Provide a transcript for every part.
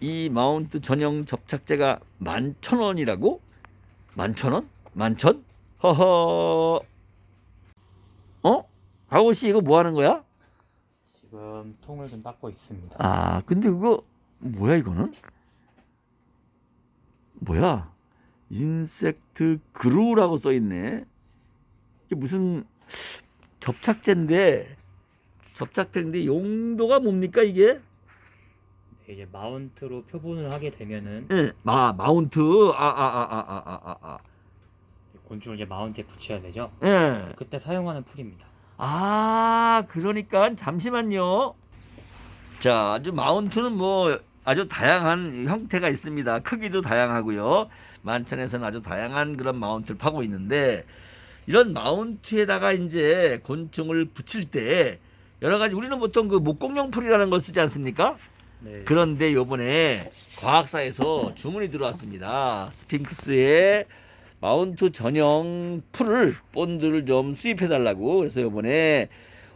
이 마운트 전용 접착제가 만천 원이라고? 만천 원? 만천? 허허. 어? 강호 씨 이거 뭐 하는 거야? 지금 통을 좀 닦고 있습니다. 아, 근데 그거 뭐야 이거는? 뭐야? 인섹트 그루라고 써 있네. 이게 무슨 접착제인데 접착제인데 용도가 뭡니까 이게? 이제 마운트로 표본을 하게 되면은 예, 마 마운트 아 아 아 아 아 아 아. 곤충을 이제 마운트에 붙여야 되죠. 예. 그때 사용하는 풀입니다. 아 그러니까 잠시만요. 자 아주 마운트는 뭐 아주 다양한 형태가 있습니다. 크기도 다양하고요. 만천에서는 아주 다양한 그런 마운트를 파고 있는데 이런 마운트에다가 이제 곤충을 붙일 때 여러 가지 우리는 보통 그 목공용풀이라는 걸 쓰지 않습니까? 네. 그런데 요번에 과학사에서 주문이 들어왔습니다. 스핑크스의 마운트 전용 풀을 본드를 좀 수입해 달라고 그래서 요번에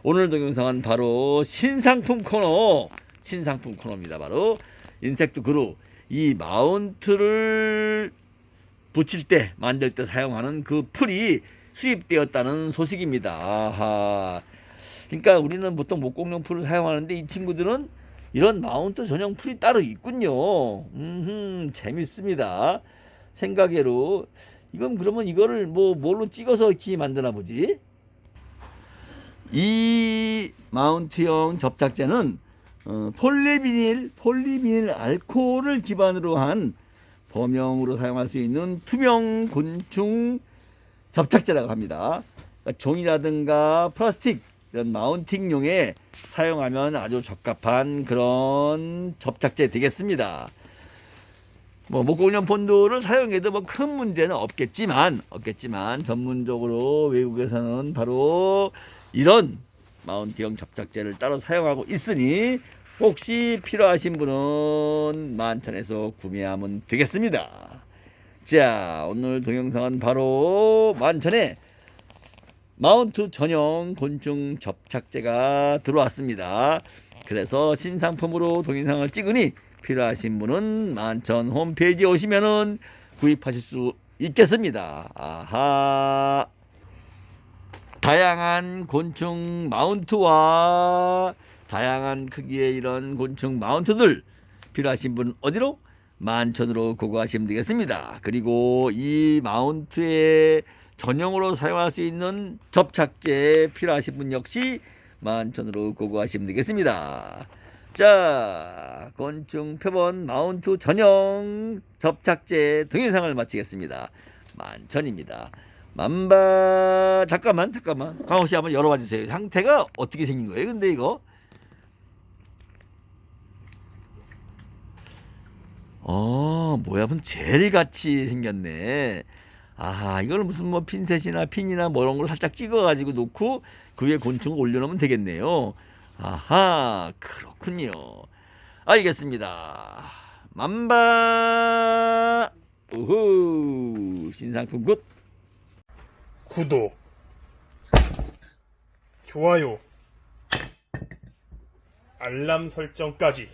오늘 동영상은 바로 신상품 코너 신상품 코너입니다. 바로 인섹트 그루 이 마운트를 붙일 때 만들 때 사용하는 그 풀이 수입되었다는 소식입니다. 아하. 그러니까 우리는 보통 목공용 풀을 사용하는데 이 친구들은 이런 마운트 전용 풀이 따로 있군요. 음, 재밌습니다. 생각외로 이건 그러면 이거를 뭐 뭘로 찍어서 이렇게 만드나 보지? 이 마운트형 접착제는 어, 폴리비닐, 폴리비닐 알코올을 기반으로 한 범용으로 사용할 수 있는 투명 곤충 접착제라고 합니다. 그러니까 종이라든가 플라스틱 이런 마운팅용에 사용하면 아주 적합한 그런 접착제 되겠습니다. 뭐 목공용 본드를 사용해도 뭐 큰 문제는 없겠지만 없겠지만 전문적으로 외국에서는 바로 이런 마운트형 접착제를 따로 사용하고 있으니 혹시 필요하신 분은 만천에서 구매하면 되겠습니다. 자 오늘 동영상은 바로 만천에 마운트 전용 곤충 접착제가 들어왔습니다. 그래서 신상품으로 동영상을 찍으니 필요하신 분은 만천 홈페이지에 오시면은 구입하실 수 있겠습니다. 아하. 다양한 곤충 마운트와 다양한 크기의 이런 곤충 마운트들 필요하신 분 어디로? 만천으로 고고하시면 되겠습니다. 그리고 이 마운트에 전용으로 사용할 수 있는 접착제 필요하신 분 역시 만천으로 고고하시면 되겠습니다. 자, 곤충 표본 마운트 전용 접착제 동영상을 마치겠습니다. 만천입니다. 만바 잠깐만 잠깐만 강호 씨 한번 열어봐 주세요. 상태가 어떻게 생긴 거예요? 근데 이거 어 뭐야 무슨 젤 같이 생겼네. 아 이걸 무슨 뭐 핀셋이나 핀이나 뭐 이런 걸 살짝 찍어가지고 놓고 그 위에 곤충을 올려놓으면 되겠네요. 아하 그렇군요. 알겠습니다. 만바 우후 신상품 굿. 구독, 좋아요, 알람 설정까지